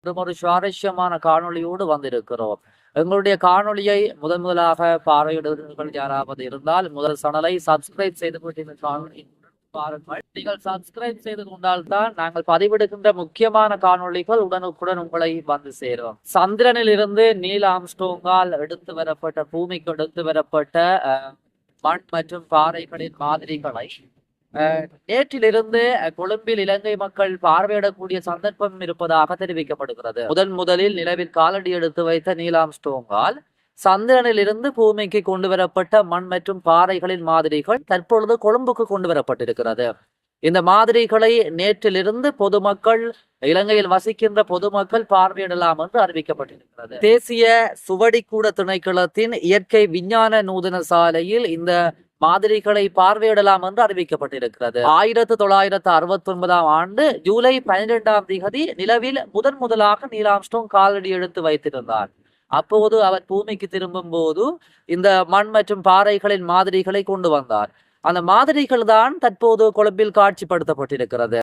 மற்றும் ஒரு சுவாரஸ்யமான காணொளியோடு வந்திருக்கிறோம். எங்களுடைய காணொளியை முதன் முதலாக பார்வையிடுவீர்கள் யாராவது இருந்தால் முதல் சேனலை சப்ஸ்கிரைப் செய்து கொண்டு இந்த பாருங்கள். நீங்கள் சப்ஸ்கிரைப் செய்து கொண்டால் தான் நாங்கள் பதிவிடுகின்ற முக்கியமான காணொளிகள் உடனுக்குடன் உங்களை வந்து சேரும். சந்திரனில் இருந்து நீல் ஆம்ஸ்டோங்கால் எடுத்து வரப்பட்ட பூமிக்கு எடுத்து வரப்பட்ட அஹ், மண் மற்றும் பாறைகளின் மாதிரிகளை நேற்றிலிருந்து கொழும்பில் இலங்கை மக்கள் பார்வையிடக்கூடிய சந்தர்ப்பம் இருப்பதாக தெரிவிக்கப்படுகிறது. முதன் முதலில் நிலவில் காலடி எடுத்து வைத்த நீலாம் ஸ்டோங்கால் சந்திரனில் இருந்து பூமிக்கு கொண்டு வரப்பட்ட மண் மற்றும் பாறைகளின் மாதிரிகள் தற்பொழுது கொழும்புக்கு கொண்டு வரப்பட்டிருக்கிறது இந்த மாதிரிகளை நேற்றிலிருந்து பொதுமக்கள் இலங்கையில் வசிக்கின்ற பொதுமக்கள் பார்வையிடலாம் என்று அறிவிக்கப்பட்டிருக்கிறது. தேசிய சுவடிக்கூட திணைக்களத்தின் இயற்கை விஞ்ஞான நூதன சாலையில் இந்த மாதிரிகளை பார்வையிடலாம் என்று அறிவிக்கப்பட்டிருக்கிறது. ஆயிரத்து தொள்ளாயிரத்து அறுபத்தி ஒன்பதாம் ஆண்டு ஜூலை பன்னிரெண்டாம் திகதி நிலவில் முதன் முதலாக நீலாம்ஸ்டோங் காலடி எடுத்து வைத்திருந்தார். அப்போது அவர் பூமிக்கு திரும்பும் போது இந்த மண் மற்றும் பாறைகளின் மாதிரிகளை கொண்டு வந்தார். அந்த மாதிரிகள் தான் தற்போது கொழும்பில் காட்சிப்படுத்தப்பட்டிருக்கிறது.